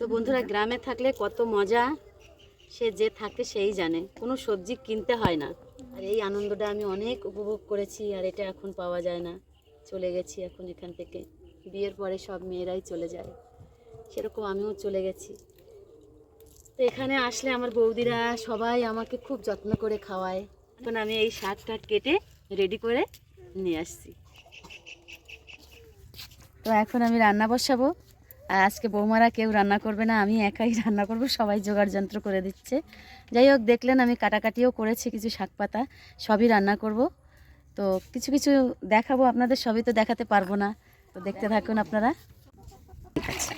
তো বন্ধুরা গ্রামে থাকলে কত মজা। সে যে থাকে সেই জানে। কোনো সবজি কিনতে হয় না। আর এই আনন্দটা আমি অনেক উপভোগ করেছি আর এটা এখন পাওয়া যায় না। চলে গেছি এখন এখান থেকে। বিয়ের পরে সব মেয়েরাই চলে যায়। সেরকম আমিও চলে গেছি। তো এখানে আসলে আমার বৌদিরা সবাই আমাকে খুব যত্ন করে খাওয়ায়। এখন আমি এই শাক টাক কেটে রেডি করে নিয়ে আসছি। তো এখন আমি রান্না বসাবো। আর আজকে বৌমারা কেউ রান্না করবে না, আমি একাই রান্না করব, সবাই জোগাড় যন্ত্র করে দিচ্ছে। যাই হোক, দেখলেন আমি কাটাকাটিও করেছি কিছু শাক পাতা, সবই রান্না করব। তো কিছু কিছু দেখাবো, আপনাদের সবই তো দেখাতে পারব না। তো দেখতে থাকুন আপনারা। ঠিক আছে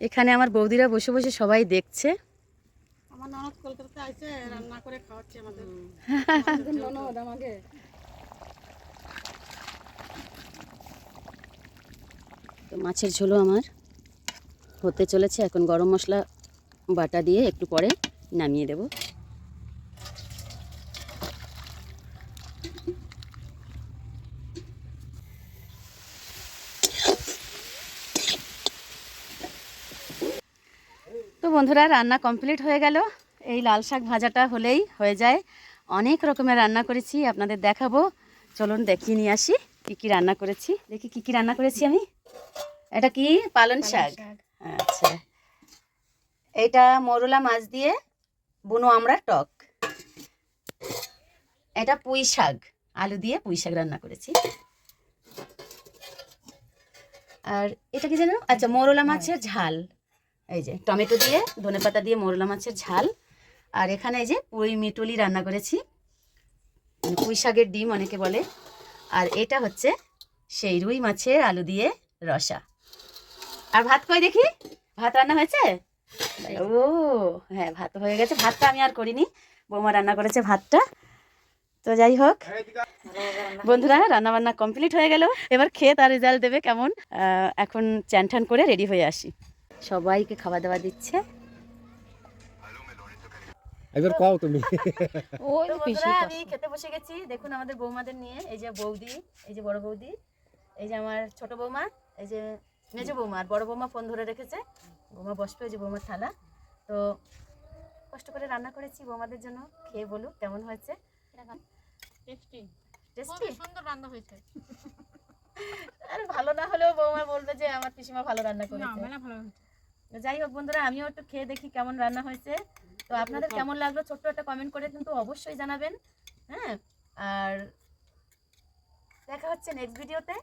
এখানে আমার বৌদিরা বসে বসে সবাই দেখছে। আমার ননদ কলকাতা আইছে রান্না করে খাওয়াচ্ছে আমাদের ননদ আমাকে। তো মাছের ঝোলও আমার হতে চলেছে। এখন গরম মশলা বাটা দিয়ে একটু পরে নামিয়ে দেব তো বন্ধুরা রান্না কমপ্লিট হয়ে গেল। এই লাল শাক ভাজাটা হলেই হয়ে যায়। অনেক রকমের রান্না করেছি আপনাদের দেখাবো। চলুন দেখিয়ে নিয়ে আসি কী কী রান্না করেছি। দেখি কী কী রান্না করেছি আমি। এটা কি? পালন শাক? আচ্ছা। এটা মরলা মাছ দিয়ে বুনো আমরা টক। এটা পুঁই শাক আলু দিয়ে পুঁই শাক রান্না করেছি। আর এটা কি জানো আচ্ছা মরলা মাছের ঝাল। এই যে টমেটো দিয়ে ধনেপাতা দিয়ে মরলা মাছের ঝাল। আর এখানে এই যে পুঁই মিটুলি রান্না করেছি। মানে পুঁই শাকের ডিম অনেকে বলে। আর এটা হচ্ছে সেই রুই মাছের আলু দিয়ে রসা। আর ভাত কই দেখি? ভাত রান্না হয়েছে? ও হ্যাঁ ভাত হয়ে গেছে। ভাতটা আমি আর করিনি। বৌমা রান্না করেছে ভাতটা। তো যাই হোক, বন্ধুরা রান্না বান্না কমপ্লিট হয়ে গেল। এবার খেয়ে তার রেজাল্ট দেবে কেমন? এখন চ্যান করে রেডি হয়ে আসি। সবাইকে খাওয়া দাওয়া দিচ্ছে। এবার কও তুমি। ওই তো আমি খেতে বসে গেছি। দেখুন আমাদের বৌমাদের নিয়ে এই যে বৌদি এই যে বড় বৌদি এই যে আমার ছোট বৌমা এই যে মেজো বৌমা আর বড় বৌমা ফোন ধরে রেখেছে। বৌমা বসবে এই যে বৌমার থালা। তো কষ্ট করে রান্না করেছি বৌমাদের জন্য খেয়ে বলুক কেমন হয়েছে। টেস্টি। টেস্টি? সুন্দর রান্না হয়েছে। আর ভালো না হলেও বৌমা বলবে যে আমার পিসিমা ভালো রান্না করেছে। ভালো হয়েছে। যাই হোক বন্ধুরা আমিও একটু খেয়ে দেখি কেমন রান্না হয়েছে। তো আপনাদের কেমন লাগল? ছোট্ট একটা কমেন্ট করে কিন্তু অবশ্যই জানাবেন হ্যাঁ? আর দেখা হচ্ছে নেক্সট ভিডিওতে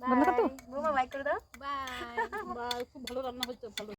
বাই? বাই করে দাও। বাই বাই খুব ভালো রান্না হয়েছে ভালো।